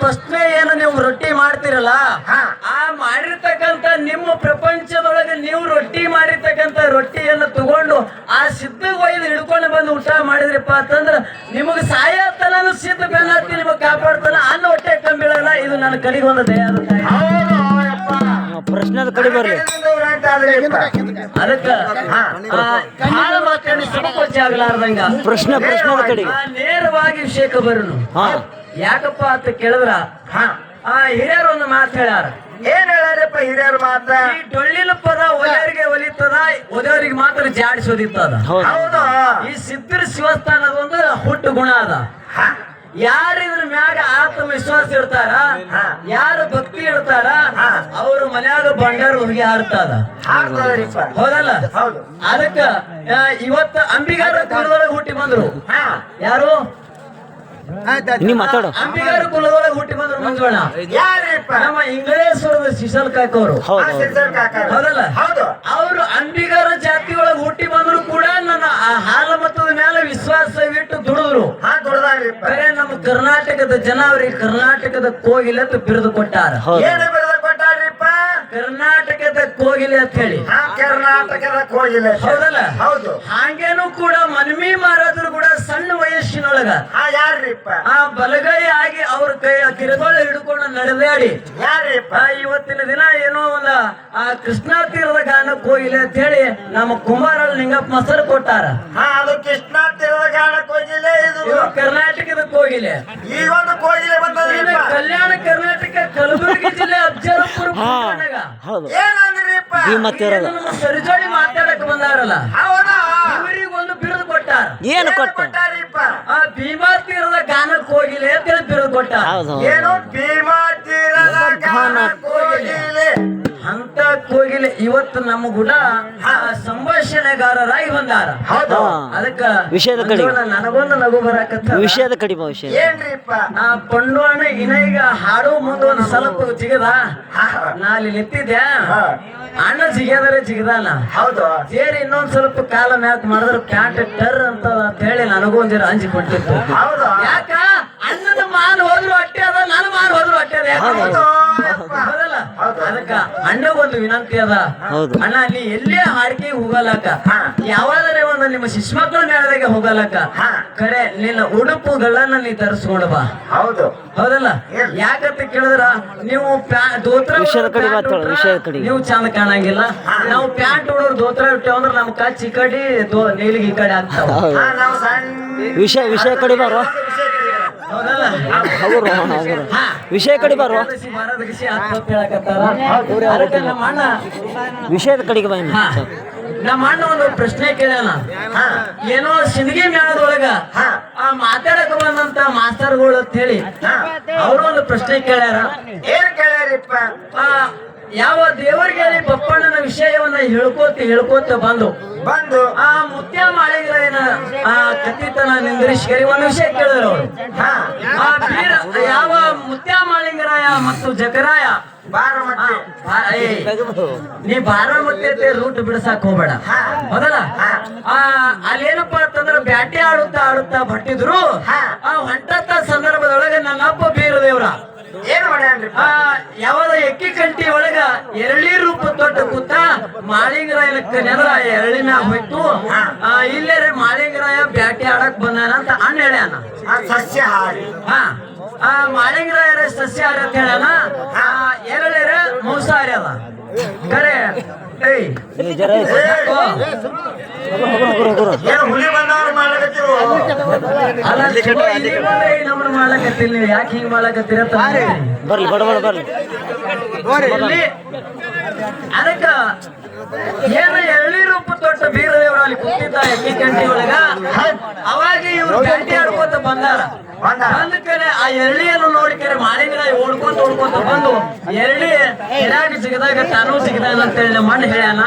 ಪ್ರಶ್ನೆ ಏನು ನೀವು ರೊಟ್ಟಿ ಮಾಡ್ತಿರಲ್ಲ? ಹಾ. ಆ ಮಾಡಿರ್ತಕ್ಕಂತ ನಿಮ್ಮ ಪ್ರಪಂಚದೊಳಗೆ ನೀವು ರೊಟ್ಟಿ ಮಾಡಿರ್ತಕ್ಕಂತ ರೊಟ್ಟಿಯನ್ನು ತಗೊಂಡು ಆ ಸಿದ್ಧ ಒಯ್ದು ಹಿಡ್ಕೊಂಡು ಬಂದು ಊಟ ಮಾಡಿದ್ರಿಪ್ಪ ಅಂತಂದ್ರ ನಿಮಗೆ ಸಾಯತನ ಸಿದ್ಧ ಬೆನ್ನತ್ತಿ ನಿಮಗೆ ಕಾಪಾಡ್ತಾನ ಅನ್ನ ಹೊಟ್ಟೆ ಕಂಬಿಳಲ್ಲ ಇದು ನನ್ನ ಕಡೆಗೆ ಒಂದು ದಯ ಪ್ರಶ್ನೆ ಕಡೆ ಬರ್ಲಿ. ಅದಕ್ಕ ಮಾತಾಡಿ ಆಗ್ಲಾರ್ದಂಗ. ಪ್ರಶ್ನೆ ಪ್ರಶ್ನೆದ ಕಡೆಗೆ. ನೇರವಾಗಿ ವಿಷಯಕ್ಕೆ ಬರೋಣ. ಹಾ. ಯಾಕಪ್ಪ ಅಂತ ಕೇಳಿದ್ರ? ಹಾ. ಆ ಹಿರಿಯರು ಒಂದು ಮಾತು ಹೇಳ್ಯಾರ. ಏನ್ ಹೇಳ್ಯಾರಪ್ಪ ಹಿರಿಯರು ಮಾತ? ಈ ಡೊಳ್ಳಿನ ಪದ ಒಲೆಯವರಿಗೆ ಒಲಿತದ ಒಲೆಯವರಿಗೆ ಮಾತ್ರ ಜಾಡಿಸೋದಿತ್ತದ. ಹೌದು. ಹೌದು. ಈ ಸಿದ್ಧರ ಶಿವಸ್ಥಾನದ ಒಂದು ಹುಟ್ಟು ಗುಣ ಅದ. ಯಾರ ಇದ್ರ ಮ್ಯಾಗ ಆತ್ಮವಿಶ್ವಾಸ ಇರ್ತಾರ ಹಾ. ಯಾರು ಭಕ್ತಿ ಇರ್ತಾರ ಹಾ. ಅವ್ರ ಮನ್ಯಾಗ ಬಂಡಾರ ಹುಡುಗಿ ಹಾರ್ತದ ಹಾಕ್ತದ್ರಿಪ್ಪ ಹೌದಲ್ಲ? ಹೌದು. ಅದಕ್ಕ ಆ, ಇವತ್ತ ಅಂಬಿಗಾರ ಹುಟ್ಟಿ ಬಂದ್ರು. ಹಾ. ಯಾರು? ನೀ ಮಾತಾಡು. ಅಂಬಿಗಾರ ಕುಲದೊಳಗೆ ಹುಟ್ಟಿ ಬಂದ್ರು ಮಂಜುಳ. ಯಾರಿಪ್ಪ? ನಮ್ಮ ಇಂಗ್ಲೇಶ್ವರದ ಶಿಶಲ್ ಕಾಕೋರು. ಆ ಹೌದು ಕಾಕಾರ. ಹೌದಲ್ಲ? ಹೌದು. ಅವರು ಅಂಬಿಗಾರ ಜಾತಿ ಒಳಗೆ ಹುಟ್ಟಿ ಬಂದ್ರು ಕೂಡ ನನ್ನ ಆ ಹಾಲ ಮತದ ಮೇಲೆ ವಿಶ್ವಾಸವಿಟ್ಟು ದುಡಿದ್ರು. ಹಾ ದುಡ್ದಾರಿಪ್ಪ ಕರೆ ನಮ್ಮ ಕರ್ನಾಟಕದ ಜನ ಅವರಿಗೆ ಕರ್ನಾಟಕದ ಕೋಗಿಲೆ ಅಂತ ಬಿರುದು ಕೊಟ್ಟಾರ. ಹೌದು. ಕೋಗಿಲೆ ಅಂತ ಹೇಳಿ. ಹಾ ಕರ್ನಾಟಕದ ಕೋಗಿಲೆ ಹೌದಲ್ಲ? ಹೌದು. ಹಾಗೇನು ಕೂಡ ಮನ್ಮಿ ಮಾರಾದ್ರು ಕೂಡ ಸಣ್ಣ ವಯಸ್ಸಿನೊಳಗ ಆ ಯಾರ್ರಿಪ್ಪ? ಆ ಬಲಗೈ ಆಗಿ ಅವ್ರ ಕೈ ಕಿರಿದೋಳ ಹಿಡ್ಕೊಂಡು ನಡೆದಾಡಿ. ಯಾರ್ರಿಪ್ಪ? ಇವತ್ತಿನ ದಿನ ಏನೋ ಒಂದ ಆ ಕೃಷ್ಣ ತೀರದ ಗಾನ ಕೋಗಿಲೆ ಅಂತ ಹೇಳಿ ನಮ್ಮ ಕುಮಾರ ಲಿಂಗಪ್ಪ ಮಸರ್ ಕೊಟ್ಟಾರ. ಹಾ ಅದು ಕೃಷ್ಣ ತೀರದ ಗಾನ ಕೋಗಿಲೆ ಇದು ಕರ್ನಾಟಕದ ಕೋಗಿಲೆ ಈಗ ಒಂದು ಕೋಗಿಲೆ ಬಂದ ಕಲ್ಯಾಣ ಕರ್ನಾಟಕ ಕಲಬುರಗಿ ಜಿಲ್ಲೆ ಅಫಜಲಪುರ ಏನ ಹೌದು. ಸರಿಜೋಡಿ ಮಾತಾಡಕ್ ಬಂದಾರಲ್ಲ ಇವರಿಗೊಂದು ಬಿರುದು ಕೊಟ್ಟಾರ. ಏನು ಏನು ಕೊಟ್ಟ? ಕೊಟ್ಟಾರಿಪ್ಪ? ಆ ಭೀಮಾ ತೀರದ ಗಾನಕ್ಕೆ ಹೋಗಿಲ್ಲ ಅಂತ ಹೇಳಿ ಬಿರುದು ಕೊಟ್ಟಾರ. ಹೌದು ಏನು? ಭೀಮಾ ತೀರದ ಗಾನ ಕೋಗಿಲೆ ಅಂತ ಕೋಗಿಲೆ ಇವತ್ತು ನಮ್ಮ ಕೂಡ ಆ ಸಂಭಾಷಣೆಗಾರರಾಗಿ ಬಂದಾರ. ಅದಕ್ಕ ವಿಷಯದ ಕಡೆ. ನನಗೊಂದು ನಗು ಬರಾಕತ್ತ ವಿಷಯದ ಕಡಿಮೆ ವಿಷಯ ಏನ್ರಿಪ್ಪ? ಆ ಪಂಡುವಣ್ಣ ಇನ ಈಗ ಹಾಡೋ ಮುಂದೆ ಒಂದು ಸ್ವಲ್ಪ ಜಿಗದ ಆ ನಾ ಅಲ್ಲಿ ನಿಂತಿದ್ದೆ. ಅಣ್ಣ ಜಿಗದರೆ ಜಿಗದಾನ ಹೌದು. ಸೇರಿ ಇನ್ನೊಂದ್ ಸ್ವಲ್ಪ ಕಾಲ ಮ್ಯಾಕ್ ಮಾಡಿದ್ರು ಪ್ಯಾಂಟ್ ಟರ್ ಅಂತ ಅಂತ ಹೇಳಿ ನನಗೂ ಒಂದಿರ ಅಂಜಿ ಕೊಟ್ಟಿತ್ತು. ಹೌದು. ಯಾಕ? ಅಣ್ಣದ ಮಾನ್ ಹೋದ್ರು ಅಟ್ಟೆ ಅದ ನನ್ನ ಮಾನ್ ಹೋದ್ರು ಅಟ್ಟೆ ಅದ ಯಾಕ? ಹೌದು ಯಪ್ಪ. ಹೌದಲ್ಲ ಹೌದು. ಅದಕ್ಕ ಅಣ್ಣ ಒಂದು ವಿನಂತಿ ಅದ ಹೌದು. ಅಣ್ಣ ನೀ ಎಲ್ಲೇ ಹಾಡಿಕೆ ಹೋಗಲಕ್ಕ ಹಾ. ಯಾವಾದರೆ ಒಂದು ನಿಮ್ಮ ಶಿಶುಮಕ್ಕಳ ಮೇಳದಾಗೆ ಹೋಗಲಕ್ಕ ಹಾ. ಕರೆ ನಿನ್ನ ಉಡುಪುಗಳನ್ನ ನೀ ತರಿಸ್ಕೊಂಡು ಬಾ ಹೌದು ಹೌದಲ್ಲ? ಯಾಕಂತ ಕೇಳಿದ್ರ ನೀವು ದೋತ್ರ ವಿಷಯದ ಕಡೆ ಪ್ಯಾಂಟ್ ಮಾತಾಡು, ವಿಷಯದ ಕಡೆ. ನೀವು ಚಂದ ಕಾಣಂಗಿಲ್ಲ ನಾವು ಪ್ಯಾಂಟ್ ಉಡೋರ್ ದೋತ್ರ ಇಟ್ಟೇವ ಅಂದ್ರೆ ನಮ್ ಕಚ್ ಈ ಕಡೆ ದೋ- ನೀಲಿಗೆ ಈ ಕಡೆ ಆಗ್ತಾವ ನಾವು ವಿಷಯ ವಿಷಯ ಕಡೆ ಬಾರೋ ಹಾ. ವಿಷಯ ಕಡೆ ಬಾರೋ ಏಕಾದಶಿ ಬಾರದಶಿ ಆತ್ಮಹತ್ಯೆ ಹೇಳಕತ್ತಾರ. ಅದಕ್ಕೆ ನಮ್ಮ ಅಣ್ಣ. ವಿಷಯದ ಕಡೆಗೆ ಬಂದ ನಮ್ಮ ಅಣ್ಣ ಒಂದು ಪ್ರಶ್ನೆ ಕೇಳ್ಯಾನ. ಹಾ. ಏನೋ ಸಿಂದಗಿ ಮೇಳದೊಳಗ. ಆ ಮಾತಾಡಕ್ ಬಂದಂತ ಮಾಸ್ತರ್ಗಳು ಅಂತ ಹೇಳಿ. ಅವರು ಒಂದು ಪ್ರಶ್ನೆ ಕೇಳ್ಯಾರ. ಏನ್ ಕೇಳ್ಯಾರಿಪ್ಪ? ಯಾವ ದೇವರಿಗೆ ಹೇಳಿ ಬಪ್ಪಣ್ಣನ ವಿಷಯವನ್ನ ಹೇಳ್ಕೋತ ಹೇಳ್ಕೋತ ಬಂದು ಬಂದು. ಆ ಮುತ್ಯ ಮಾಳಿಗರಾಯನ ಆ ಕತ್ತಿತನ ನಿಂದ್ರಿಸ್ಕರಿ ಒಂದು ವಿಷಯ ಕೇಳಿದ್ರು ಅವರು ಆ ಬೀರ ಯಾವ ಮುತ್ಯ ಮಾಳಿಂಗರಾಯ ಮತ್ತು ಜಕರಾಯ? ನೀ ಬಾರ ಬಾರಮತ್ತೆ ರೂಟ್ ಬಿಡಸಾಕ್ ಹೋಗ್ಬೇಡ. ಹೌದಲ್ಲ ಅಲ್ಲೇನಪ್ಪ ಅಂತಂದ್ರ ಬ್ಯಾಟಿ ಆಡುತ್ತಾ ಆಡುತ್ತಾ ಬಟ್ಟಿದ್ರು. ಆ ಹೊಂಟತ್ತ ಸಂದರ್ಭದೊಳಗೆ ನನ್ನಪ್ಪ ಬೀರದೇವ್ರ. ದೇವ್ರ ಆ ಯಾವಾಗ ಎಕ್ಕಿ ಕಂಟಿ ಒಳಗ ಎರಳಿ ರೂಪ ದೊಡ್ಡ ಕೂತ ಮಾಳಿಂಗರಾಯನ ನೆದ್ರ ಎರಳಿನ ಹೋಯ್ತು. ಆ ಇಲ್ಲೇ ಮಾಳಿಂಗರಾಯ ಬ್ಯಾಟಿ ಆಡಕ್ ಬಂದಾನ ಅಂತ ಅಣ್ಣ ಹೇಳ್ಯಾನ. ಸಸ್ಯ ಹಾ. ಆ ಸಸ್ಯ ಹಾರಿ ಅಂತ ಹೇಳ್ಯಾನ? ಆ ಎರಳೇರ ಮಾಂಸಾಹಾರಿ ಅದ. ಕರೆ. ಏಯ್. ಹುಲಿ ಬಂದವ್ರು ನೀವು ಯಾಕೆ ಹಿಂಗ್ ಬರ್ಲಿ ಬಡ ಬಡ ಬರ್ಲಿ. ಇಲ್ಲಿ. ಅದಕ್ಕ ಏನು ಎಳ್ಳಿ ರೂಪ ತೊಟ್ಟ ಬೀರದೇವ್ರ ಅಲ್ಲಿ ಕೂತಿದ್ದ ಎಕ್ಕಿ ಕಂಟಿ ಒಳಗ ಅವಾಗ ಇವ್ರು ಗಂಟೆ ಆಡ್ಕೋತ ಬಂದಾರ. ಬಂದ ಕಡೆ ಆ ಎಳ್ಳಿಯನ್ನು ನೋಡಿಕರೆ ಮಾಳಿಂಗರ ಓಡ್ಕೊಂತ ಓಡ್ಕೊಂತ ಬಂದು ಎರಳಿ ಎಡಾಗ ಸಿಗದಾಗ ತಾನು ಸಿಗದಾಗ ಅಂತ ಹೇಳಿ ನಮ್ಮ ಅಣ್ಣ ಹೇಳ್ಯಾನ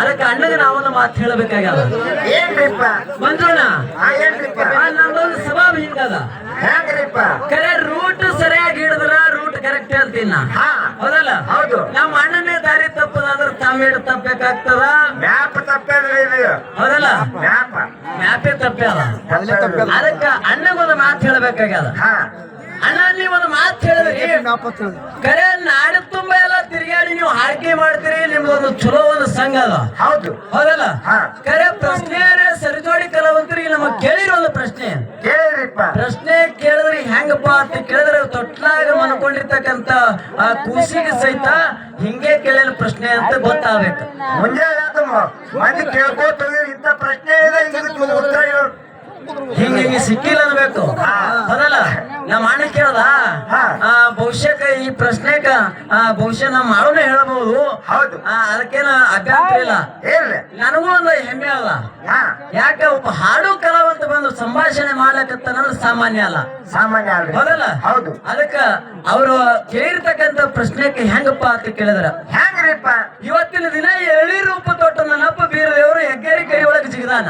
ಅದಕ್ಕೆ ಅಣ್ಣಗೆ ನಾವೊಂದು ಮಾತು ಹೇಳಬೇಕಾಗ್ಯದ. ಏನ್ರಿಪ್ಪ? ಆ ನಮ್ದೊಂದು ಸ್ವಭಾವ ಹಿಂಗದ. ಕರೆ ರೂಟ್ ಸರಿಯಾಗಿ ಹಿಡಿದ್ರ ರೂಟ್ ಕರೆಕ್ಟ್ ಹೇಳ್ತೀನಿ ನಾ ಹೌದಲ್ಲ? ಹೌದು. ನಮ್ಮ ಅಣ್ಣನೇ ದಾರಿ ತಪ್ಪದಾದ್ರೆ ತಮ್ಮಿಡ್ ತಪ್ಪಬೇಕಾಗ್ತದ? ಮ್ಯಾಪ್ ತಪ್ಪೇದ್ರಿ ಇದು? ಹೌದಲ್ಲ? ಮ್ಯಾಪ್. ಮ್ಯಾಪೇ ತಪ್ಪೇ ತಪ್ಪೇದ್ರಿ. ಅದಕ್ಕ ಅಣ್ಣಗೊಂದು ಮಾತು ಹೇಳ್ಬೇಕಾಗ್ಯದ. ಹಾ. ಅಣ್ಣ ನೀವು ಒಂದು ಮಾತು ಹೇಳಿದ್ರಿ. ಕರೆ ನಾಡು ತುಂಬ ಎಲ್ಲ ತಿರುಗಾಡಿ ನೀವು ಹಾಡಿಕೆ ಮಾಡ್ತೀರಿ ನಿಮ್ದೊಂದು ಚಲೋ ಒಂದು ಸಂಘ ಅದ. ಹೌದು. ಹೌದಲ್ಲ. ಕರೆ ಪ್ರಶ್ನೆ ಸರಿಜೋಡಿ ಕಲಾವಂತರಿ ನಮಗ್ ಕೇಳಿರೋ ಒಂದು ಪ್ರಶ್ನೆ. ಕೇಳಿರಿಪ್ಪ. ಪ್ರಶ್ನೆ ಕೇಳಿದ್ರಿ ಹೆಂಗಪ್ಪ ಅಂತ ಕೇಳಿದ್ರೆ ತೊಟ್ಲಾಗ ಮನ್ಕೊಂಡಿರ್ತಕ್ಕಂತ ಆ ಕೂಸಿಗೆ ಸಹಿತ ಹಿಂಗೆ ಕೇಳಿದ ಪ್ರಶ್ನೆ ಅಂತ ಗೊತ್ತಾಗಬೇಕು. ಮುಂಜಾನೆ ಕೇಳ್ಕೋತ ಇಂಥ ಪ್ರಶ್ನೆ ಹಿಂಗ ಹಿಂಗೆ ಸಿಕ್ಕಿಲ್ಲ ಅನ್ಬೇಕು. ನಮ್ಮ ಅಣ್ಣ ಕೇಳ್ದ? ಬಹುಶಃ ಈ ಪ್ರಶ್ನೆಕ ಆ, ಬಹುಶಃ ನಮ್ಮ ಮಾವನೇ ಹೇಳಬಹುದು ಹೌದು. ಅದಕ್ಕೇನ ಅಭ್ಯಂತರ ಇಲ್ಲ. ನನಗೂ ಒಂದು ಹೆಮ್ಮೆ ಅಲ್ಲ ಯಾಕ ಒಬ್ಬ ಹಾಡು ಕಲಾವಂತ ಬಂದು ಸಂಭಾಷಣೆ ಮಾಡ್ಲಕತ್ತಾನಂದ್ರೆ ಸಾಮಾನ್ಯ ಅಲ್ಲ. ಸಾಮಾನ್ಯ ಹೌದಲ್ಲ ಹೌದು. ಅದಕ್ಕ ಅವರು ಕೇಳಿರ್ತಕ್ಕಂತ ಪ್ರಶ್ನೆಕ್ಕೆ ಹೆಂಗಪ್ಪ ಅಂತ ಕೇಳಿದ್ರ. ಹೆಂಗ್ರಿಪ್ಪ ಇವತ್ತಿನ ದಿನ ಎಳಿ ರೂಪ ತೊಟ್ಟ ನನ್ನಪ್ಪ ಬೀರದೇವರು ಹೆಗ್ಗೇರಿ ಕೈ ಒಳಗೆ ಜಿಗದಾನ.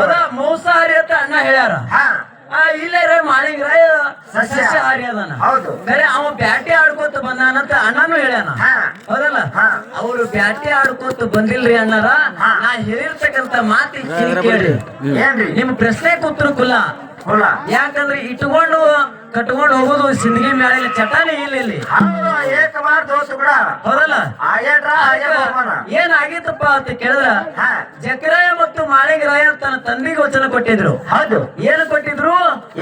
ಹೌದಾ? ಮೌಸಾರಿ ಅಂತ ಅಣ್ಣ ಹೇಳ್ಯಾರ. ಹಾ. ಆ ಇಲ್ಲೇ ರೇ ಮಾಳಿಂಗರಾಯ ಸಸ್ಯ. ಅದಾನ ಹೌದು. ಬೇರೆ ಅವ ಬ್ಯಾಟಿ ಆಡ್ಕೋತ ಬಂದಾನಂತ ಅಣ್ಣನೂ ಹೇಳ್ಯಾನ. ಹೌದಲ್ಲ? ಹಾ. ಅವರು ಬ್ಯಾಟಿ ಆಡ್ಕೋತ ಬಂದಿಲ್ರಿ ಅಣ್ಣಾರ. ನಾ ಹೇಳಿರ್ತಕ್ಕಂತ ಮಾತಿ ಕೇಳಿ ಏನ್ರಿ? ನಿಮ್ ಪ್ರಶ್ನೆ ಕೂತ್ರು ಕುಲ್ಲ ಹುಲ್ಲ ಯಾಕಂದ್ರೆ ಇಟ್ಕೊಂಡು ಕಟ್ಕೊಂಡು ಹೋಗೋದು ಸಿಂದಗಿ ಮೇಳಿನ ಚಟಾನೆ ಇಲ್ಲ ಇಲ್ಲಿ. ಹೌದು ಏಕ ಮಾರ್ ದೋಸ್ತು ಕೂಡ. ಹೌದಲ್ಲ? ಆಗೇಟ್ರ ಆಗೇ ಹೋಗೋಣ ಏನಾಗಿತ್ತಪ್ಪ ಅಂತ ಕೇಳಿದ್ರ? ಹಾ. ಜಕರಾಯ ಮತ್ತು ಮಾಳಿಂಗರಾಯ ತನ್ನ ತಂದಿಗೆ ವಚನ ಕೊಟ್ಟಿದ್ರು. ಹೌದು. ಏನು ಕೊಟ್ಟಿದ್ರು?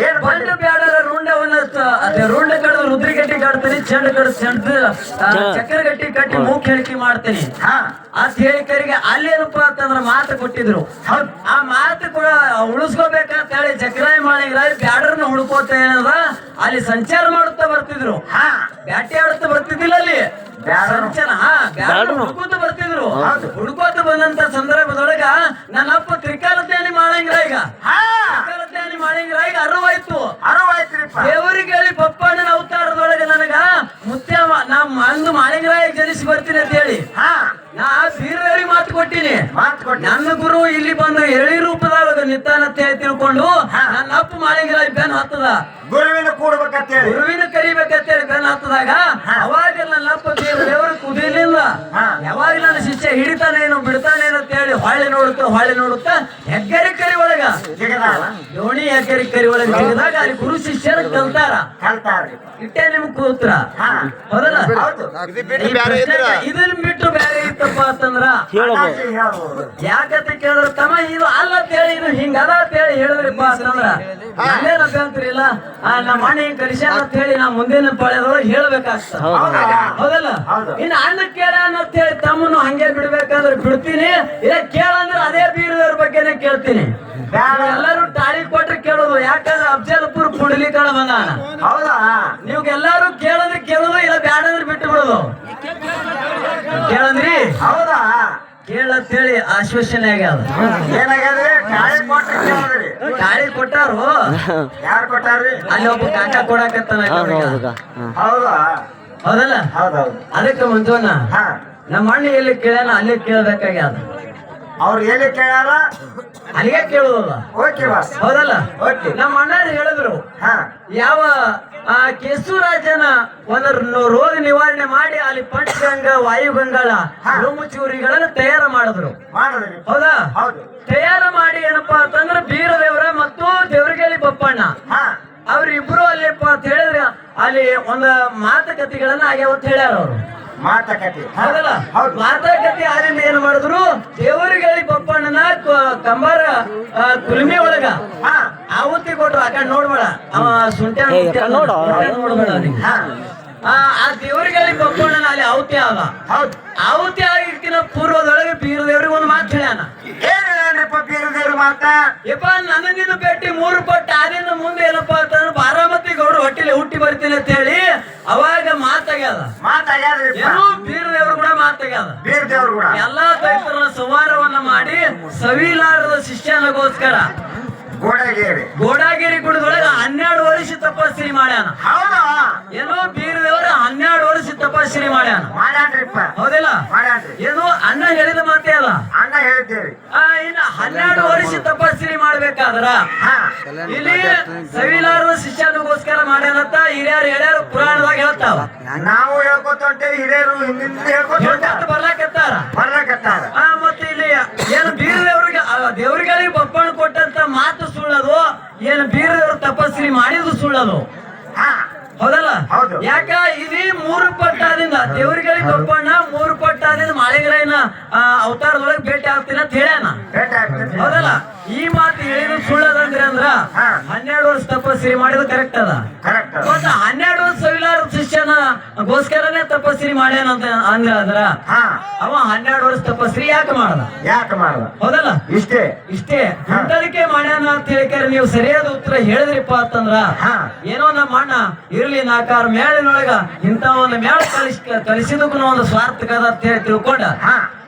ಏನು ಬಂಡು ಬ್ಯಾಡರ ರುಂಡವನ್ನ ರುಂಡ ಕಡ್ದು ರುದ್ರಿ ಗಟ್ಟಿ ಕಟ್ತೀನಿ ಚಂಡ್ ಕಡ್ದು ಚೆಂಡು ಚಕ್ರ ಗಟ್ಟಿ ಕಟ್ಟಿ ಮೂಕ್ ಹೇಳಿಕೆ ಮಾಡ್ತೀನಿ. ಹಾ. ಅಂತ ಹೇಳಿ ಕರಿಗೆ ಅಲ್ಲಿ ಅಂತಂದ್ರ ಮಾತು ಕೊಟ್ಟಿದ್ರು. ಹೌದು. ಆ ಮಾತು ಕೂಡ ಉಳಿಸ್ಕೋಬೇಕಂತ ಹೇಳಿ ಜಕರಾಯ ಮಾಳಿಂಗರಾಯ ಬ್ಯಾಡರ್ನ ಹುಡುಕೋತ ಏನದ? ಅಲ್ಲಿ ಸಂಚಾರ ಮಾಡುತ್ತಾ ಬರ್ತಿದ್ರು. ಹಾ ಬ್ಯಾಟಿ ಆಡುತ್ತಾ ಬರ್ತಿದ್ದಿಲ್ಲ ಅಲ್ಲಿ. ಸಂಚಾರ ಹಾ. ಹುಡುಕೋತ ಬರ್ತಿದ್ರು. ಹುಡುಕೋತ ಬಂದಂತ ಸಂದರ್ಭದೊಳಗ ನನ್ನಪ್ಪ ತ್ರಿಕಾಲತ್ಯಾನಿ ಮಾಡಂಗಿಲ್ಲ ಈಗ. ಹಾ. ತ್ರಿಕಾಲತ್ಯಾನಿ ಮಾಳಂಗಿರ ಈಗ ಅರವಾಯ್ತು. ಅರವಾಯ್ತು ದೇವರಿಗೆ ಹೇಳಿ ಪಪ್ಪಣ್ಣನ ಅವತಾರದೊಳಗೆ ನನಗ ಮುತ್ಯ ನಾ ಅಂದು ಮಾಳಿಂಗರಾಯ ಜನಿಸಿ ಬರ್ತೀನಿ ಅಂತ ಹೇಳಿ ಹಾ. ನಾ ಸೀರೆ ಮಾತು ಕೊಟ್ಟಿನಿ. ಮಾತು ಕೊಟ್ಟ ನನ್ನ ಗುರು ಇಲ್ಲಿ ಬಂದು ಎಳಿ ರೂಪದಾಗ ಹೇಳಿ ತಿಳ್ಕೊಂಡು ನನ್ನ ಅಪ್ಪ ಮಾಳಿಂಗರಾಯ ಹತ್ತದ ಗುರುವಿನ ಕೂಡ್ಬೇಕಂತ ಹೇಳಿ ಗುರುವಿನ ಕರಿಬೇಕಂತ ಹೇಳಿ ಬೆನ್ನ ಹತ್ತದಾಗ ಅವಾಗ ನನ್ನ ಅಪ್ಪ ದೇವರು ಕುದಿಲಿಲ್ಲ. ಯಾವಾಗ ನನ್ನ ಶಿಷ್ಯ ಹಿಡಿತಾನೇನು ಬಿಡ್ತಾನೇನು ಅಂತ ಹೇಳಿ ಹೊಳ್ಳಿ ನೋಡುತ್ತ ಹೊಳ್ಳಿ ನೋಡುತ್ತ ಹೆಗ್ಗರಿ ಕರಿ ಒಳಗ. ದೋಣಿ ಹೆಗ್ಗರಿ ಕರಿ ಒಳಗ ಸಿಗದಾಗ ಅಲ್ಲಿ ಗುರು ಶಿಷ್ಯರು ಕಲ್ತಾರ. ಕಲ್ತಾರ ಇಟ್ಟೆ ನಿಮ್ ಕೂತ್ರ. ಹಾ. ಹೌದಲ್ಲ? ಇದನ್ನ ಬಿಟ್ಟು ಬೇರೆ ಇತ್ತಪ್ಪ ಅಂತಂದ್ರ? ಯಾಕಂತ ಕೇಳಿದ್ರ ತಮ್ಮ ಇದು ಅಲ್ಲ ಅಂತ ಹೇಳಿ ಇದು ಹಿಂಗದ ಅಂತ ಹೇಳಿ ಹೇಳಿದ್ರಿಪ್ಪ ಅಂತಂದ್ರ? ಆ, ನಮ್ಮ ಅಣ್ಣ ಏನ್ ಕಲಿಸ್ಯಾನ ಅಂತ ಹೇಳಿ ನಾ ಮುಂದಿನ ಪಳೆದೊಳಗೆ ಹೇಳ್ಬೇಕಾಗ್ತದ. ಹೌದು. ಹೌದಲ್ಲ? ಹೌದು. ಇನ್ನು ಅಣ್ಣ ಕೇಳ ಅಂತ ಹೇಳಿ ತಮ್ಮನು ಹಂಗೆ ಬಿಡ್ಬೇಕಂದ್ರೆ ಬಿಡ್ತೀನಿ. ಇಲ್ಲ ಕೇಳಂದ್ರೆ ಅದೇ ಬೀರದವ್ರ ಬಗ್ಗೆನೆ ಕೇಳ್ತೀನಿ. ಬ್ಯಾಡ. ಎಲ್ಲರೂ ತಾಳಿ ಕೊಟ್ರೆ ಕೇಳೋದು ಯಾಕಂದ್ರೆ ಅಫ್ಜಲ್ಪುರ್ ಕುಂಡಲಿ ಕಡೆ ಬಂದಾನ ಹೌದಾ? ನೀವು ಎಲ್ಲಾರು ಕೇಳಂದ್ರೆ ಕೇಳೋದು ಇಲ್ಲ ಬ್ಯಾಡಂದ್ರೆ ಬಿಟ್ಟು ಬಿಡೋದು. ಕೇಳಂದ್ರಿ? ಹೌದಾ? ಕೇಳಂತ ಹೇಳಿ ಆಶ್ವಾಸನೆ ಆಗ್ಯಾದ. ಏನಾಗ್ಯದ್ರಿ? ಗಾಳಿ ಕೊಟ್ರಿ ಕೇಳಿದ್ರಿ ಗಾಳಿ ಕೊಟ್ಟಾರು? ಯಾರು ಕೊಟ್ಟಾರ್ರಿ? ಅಲ್ಲಿ ಒಬ್ಬ ಕಾಕ ಕೊಡಾಕತ್ತಾನ ಹೌದು ಹೌದಲ್ಲ? ಹೌದೌದು. ಅದಕ್ಕೆ ಮುಂಜೋನ ಹಾ. ನಮ್ಮ ಅಣ್ಣ ಎಲ್ಲಿ ಕೇಳ್ಯಾನ ಅಲ್ಲಿ ಕೇಳ್ಬೇಕಾಗ್ಯಾದ. ಅವ್ರು ಎಲ್ಲಿ ಕೇಳಲ್ಲ? ಅಲ್ಲಿಗೆ ಕೇಳುದಲ್ಲ? ಓಕೆ ಬಾಸ್ ಹೌದಲ್ಲ? ಓಕೆ ನಮ್ಮ ಅಣ್ಣ ಹೇಳಿದ್ರು ಹಾ. ಯಾವ ಆ ಕೇಸುರಾಜನ ಒಂದು ರೋಗ ನಿವಾರಣೆ ಮಾಡಿ ಅಲ್ಲಿ ಪಂಚಗಂಗ ವಾಯುಗಂಗಳ ರುಮುಚೂರಿಗಳನ್ನು ತಯಾರು ಮಾಡಿದ್ರು. ಹೌದಾ? ತಯಾರು ಮಾಡಿ ಏನಪ್ಪಾ ಅಂತಂದ್ರೆ ಬೀರದೇವರ ಮತ್ತು ದೇವರಿಗೇಳಿ ಬಪ್ಪಣ್ಣ. ಅವ್ರಿಬ್ರು ಅಲ್ಲಿಪ್ಪ ಅಂತ ಹೇಳಿದ್ರೆ ಅಲ್ಲಿ ಒಂದ ಮಾತುಕತೆಗಳನ್ನ ಆಗ್ಯಾವ ಅಂತ ಹೇಳ್ಯಾರ ಅವರು. ಮಾತುಕತೆ. ಹೌದಲ್ಲ? ಹೌದು. ಮಾತುಕತೆ ಆದ್ರಿಂದ ಏನ್ ಮಾಡಿದ್ರು? ದೇವರಿಗೇಳಿ ಬಪ್ಪಣ್ಣನ ಕ- ಕಂಬಾರ ಆ, ಕುಲ್ಮಿ ಒಳಗ. ಹಾ. ಆವತ್ತಿ ಕೊಟ್ರು. ಆ ಕಡೆ ನೋಡ್ಬೇಡ. ಅವ ಸುಂಟೆ. ನೋಡ್ಬೇಡ ಹಾ. ಆ ಆ ಪಪ್ಪಣ್ಣನ ಬಪ್ಪಣ್ಣನ ಅಲ್ಲಿ ಆಹುತಿ ಆದ. ಹೌದು. ಆಹುತಿ ಆಗಿರ್ಕಿನ ಪೂರ್ವದೊಳಗೆ ಬೀರ ದೇವ್ರಿಗೆ ಒಂದು ಮಾತು ಹೇಳ್ಯಾನ. ಯಪ್ಪ ನನ್ನ ನಿನ್ನ ಭೇಟಿ ಮೂರು ಪಟ್ಟು ಆದಿಂದ ಮುಂದೆ ಏನಪ್ಪಾ ಅಂತಂದ್ರೆ ಬಾರಾಮತಿ ಗೌಡ್ರು ಹೊಟ್ಟಿಲಿ ಹುಟ್ಟಿ ಬರ್ತೀನಿ ಅಂತ ಹೇಳಿ ಅವಾಗ ಮಾತಾಗ್ಯದ. ಮಾತಾಗ್ಯಾದ್ರಿಪ್ಪ. ಏನೋ ಬೀರ ದೇವ್ರು ಕೂಡ ಮಾತಾಗ್ಯದ. ಬೀರದೇವ್ರು ಕೂಡ. ಎಲ್ಲಾ ಸುಮಾರವನ್ನ ಸಂವಾರವನ್ನ ಮಾಡಿ ಸವಿಲಾರದ ಶಿಷ್ಯನಿಗೋಸ್ಕರ. ಗೋಡಗೇರಿ. ಗೋಡಾಗಿರಿ ಗುಡದೊಳಗ ಹನ್ನೆರಡು ವರ್ಷ ತಪಸ್ಸಿರಿ ಮಾಡ್ಯಾನ. ಹೌದಾ? ಏನೋ ಬೀರ ದೇವ್ರ ಹನ್ನೆರಡು ವರ್ಷ ತಪಸ್ಸಿರಿ ಮಾಡ್ಯಾನ. ಮಾಡ್ಯಾನ್ರಿಪ್ಪ. ಹೌದಿಲ್ಲ? ಏನು ಅನ್ನ ಹೇಳಿದ ಮಾತೇ ಅಲ್ಲ. ಅನ್ನ ಹೇಳ್ತೀರಿ ಆ, ಇನ್ನ ಹನ್ನೆರಡು ವರ್ಷ ತಪಸ್ಸಿರಿ ಮಾಡ್ಬೇಕಾದ್ರ? ಇಲ್ಲಿ ಸವಿಲಾರದ ಶಿಷ್ಯನಿಗೋಸ್ಕರ ಮಾಡ್ಯಾನಂತ ಹಿರಿಯರು ಹೇಳ್ಯಾರು ಪುರಾಣದಾಗ ಹೇಳ್ತಾವ. ನಾವು ಹೇಳ್ಕೊತ ಹೊಂಟೇವಿ ಹಿರಿಯರು ಹಿಂದಿಂದ ಹೇಳ್ಕೊತ ಬರ್ಲಾಕತ್ತಾರ. ಬರ್ಲಕತ್ತಾರ. ಆ, ಮತ್ತೆ ಇಲ್ಲಿ ಏನು ಬೀರದೇವ್ರಿಗೆ ದೇವ್ರಿಗೆ ಬಪ್ಪಣ ಕೊಟ್ಟಂತ ಮಾಡಿದ್ದು ಹೌದಲ್ಲ? ಯಾಕ? ಇದೀ ಮೂರು ಪಟ್ಟಾದಿಂದ ದೇವ್ರಿಗೆ ಗೊಪ್ಪಣ್ಣ ಮೂರು ಪಟ್ಟಾದಿಂದ ಮಾಳಿಗರಾಯನ ಆ, ಅವತಾರದೊಳಗೆ ಭೇಟಿ ಆಗ್ತೀನಿ ಅಂತ ಹೇಳ್ಯಾನ. ಹೌದಲ್ಲ? ಈ ಮಾತು ಹೇಳಿದ್ರು ಸುಳ್ಳದಂದ್ರೆ ಅಂದ್ರ. ಹನ್ನೆರಡು ವರ್ಷ ತಪಸ್ಸಿರಿ ಮಾಡಿದ್ರು ಕರೆಕ್ಟ್ ಅದ. ಶಿಷ್ಯನ ಗೋಸ್ಕರನೇ ತಪಸ್ಸಿರಿ ಮಾಡ್ಯಾನ ಅಂತ ಅಂದ್ರ ಅಂದ್ರ ಅವ ಹನ್ನೆರಡು ವರ್ಷ ತಪಸ್ಸಿರಿ ಯಾಕೆ ಮಾಡದ? ಯಾಕೆ ಮಾಡ್ದ? ಹೌದಲ್ಲ? ಇಷ್ಟೇ. ಇಷ್ಟೇ. ಇಂಥದಕ್ಕೆ ಮಾಡ್ಯಾನ ಅಂತ ಹೇಳಿಕಾರೆ ನೀವು ಸರಿಯಾದ ಉತ್ತರ ಹೇಳಿದ್ರಿಪ್ಪ ಅಂತಂದ್ರ. ಏನೋ ನಮ್ಮ ಅಣ್ಣ ಇರ್ಲಿ ನಾಕಾರ ಮೇಳಿನೊಳಗ ಇಂತ ಒಂದು ಮೇಳ ಕಲಿಸ್ ಕಲಿಸಿದಕ್ಕೂ ಒಂದು ಸ್ವಾರ್ಥಕದ ಅಂತ ಹೇಳಿ ತಿಳ್ಕೊಂಡ.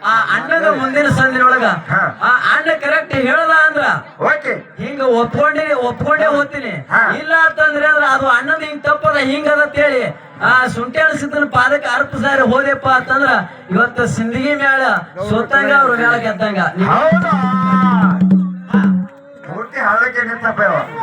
ಆ ಅಣ್ಣದ ಮುಂದಿನ ಸಂದಿನೊಳಗ. ಆ ಅಣ್ಣ ಕರೆಕ್ಟ್ ಹೇಳದ ಅಂದ್ರ ಹಿಂಗ ಒಪ್ಕೊಂಡಿ ಒಪ್ಕೊಂಡೇ ಹೋಗ್ತೀನಿ ಹಾ. ಇಲ್ಲ ಅಂತಂದ್ರೆ ಅಂದ್ರ ಅದು ಅಣ್ಣದ ಹಿಂಗ್ ತಪ್ಪದ ಹಿಂಗದ ಅಂತೇಳಿ ಆ ಶುಂಠಿ ಸಿದ್ದನ ಪಾದಕ್ಕೆ ಅರ್ಪ ಸಾರಿ ಹೋದೆಪ್ಪ ಅಂತಂದ್ರ ಇವತ್ತು ಸಿಂದಗಿ ಮೇಳ ಸೋತಂಗ ಅವ್ರ ಮೇಳ ಗೆದ್ದಂಗ ಹೌದಾ?